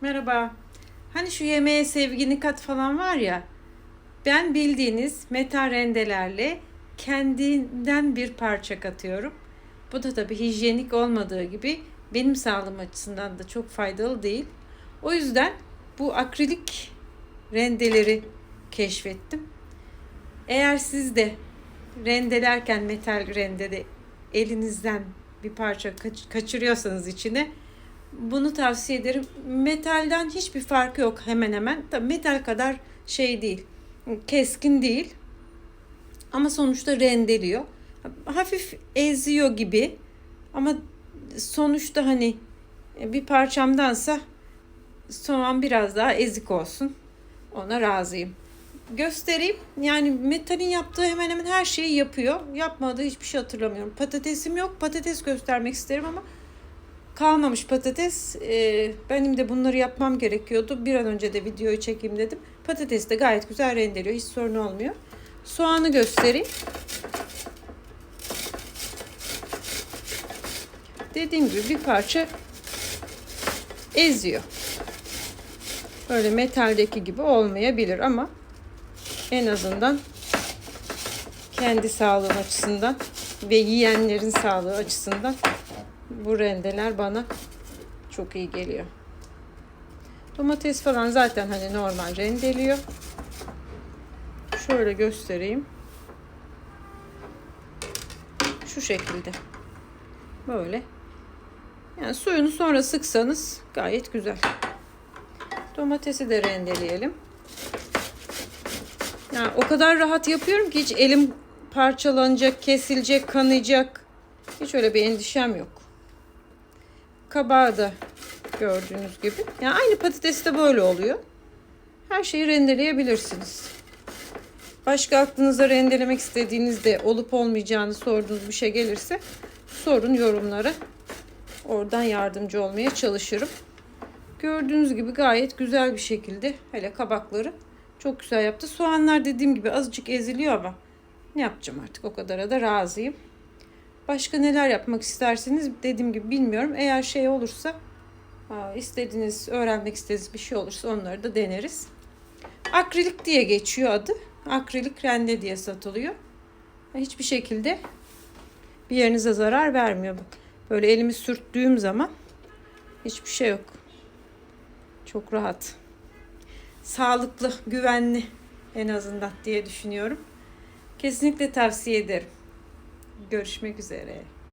Merhaba. Hani şu yemeğe sevgini kat falan var ya. Ben bildiğiniz metal rendelerle kendinden bir parça katıyorum. Bu da tabii hijyenik olmadığı gibi benim sağlığım açısından da çok faydalı değil. O yüzden bu akrilik rendeleri keşfettim. Eğer siz de rendelerken metal rendede elinizden bir parça kaç- kaçırıyorsanız içine bunu tavsiye ederim. Metalden hiçbir farkı yok hemen hemen. Tabii metal kadar şey değil. Keskin değil. Ama sonuçta rendeliyor. Hafif eziyor gibi. Ama sonuçta hani bir parçamdansa soğan biraz daha ezik olsun. Ona razıyım. Göstereyim. Yani metalin yaptığı hemen hemen her şeyi yapıyor. Yapmadığı hiçbir şey hatırlamıyorum. Patatesim yok. Patates göstermek isterim ama kalmamış patates. Ee, benim de bunları yapmam gerekiyordu. Bir an önce de videoyu çekeyim dedim. Patates de gayet güzel rendeliyor. Hiç sorun olmuyor. Soğanı göstereyim. Dediğim gibi bir parça eziyor. Böyle metaldeki gibi olmayabilir ama en azından kendi sağlığım açısından ve yiyenlerin sağlığı açısından bu rendeler bana çok iyi geliyor. Domates falan zaten hani normal rendeliyor. Şöyle göstereyim. Şu şekilde. Böyle. Yani suyunu sonra sıksanız gayet güzel. Domatesi de rendeleyelim. Yani o kadar rahat yapıyorum ki hiç elim parçalanacak, kesilecek, kanayacak. Hiç öyle bir endişem yok. Kabağı da gördüğünüz gibi. Yani aynı patates de böyle oluyor. Her şeyi rendeleyebilirsiniz. Başka aklınıza rendelemek istediğinizde olup olmayacağını sorduğunuz bir şey gelirse sorun yorumlara. Oradan yardımcı olmaya çalışırım. Gördüğünüz gibi gayet güzel bir şekilde hele kabakları çok güzel yaptı. Soğanlar dediğim gibi azıcık eziliyor ama ne yapacağım artık o kadara da razıyım. Başka neler yapmak isterseniz dediğim gibi bilmiyorum. Eğer şey olursa istediğiniz öğrenmek istediğiniz bir şey olursa onları da deneriz. Akrilik diye geçiyor adı. Akrilik rende diye satılıyor. Hiçbir şekilde bir yerinize zarar vermiyor. Böyle elimi sürttüğüm zaman hiçbir şey yok. Çok rahat. Sağlıklı, güvenli en azından diye düşünüyorum. Kesinlikle tavsiye ederim. Görüşmek üzere.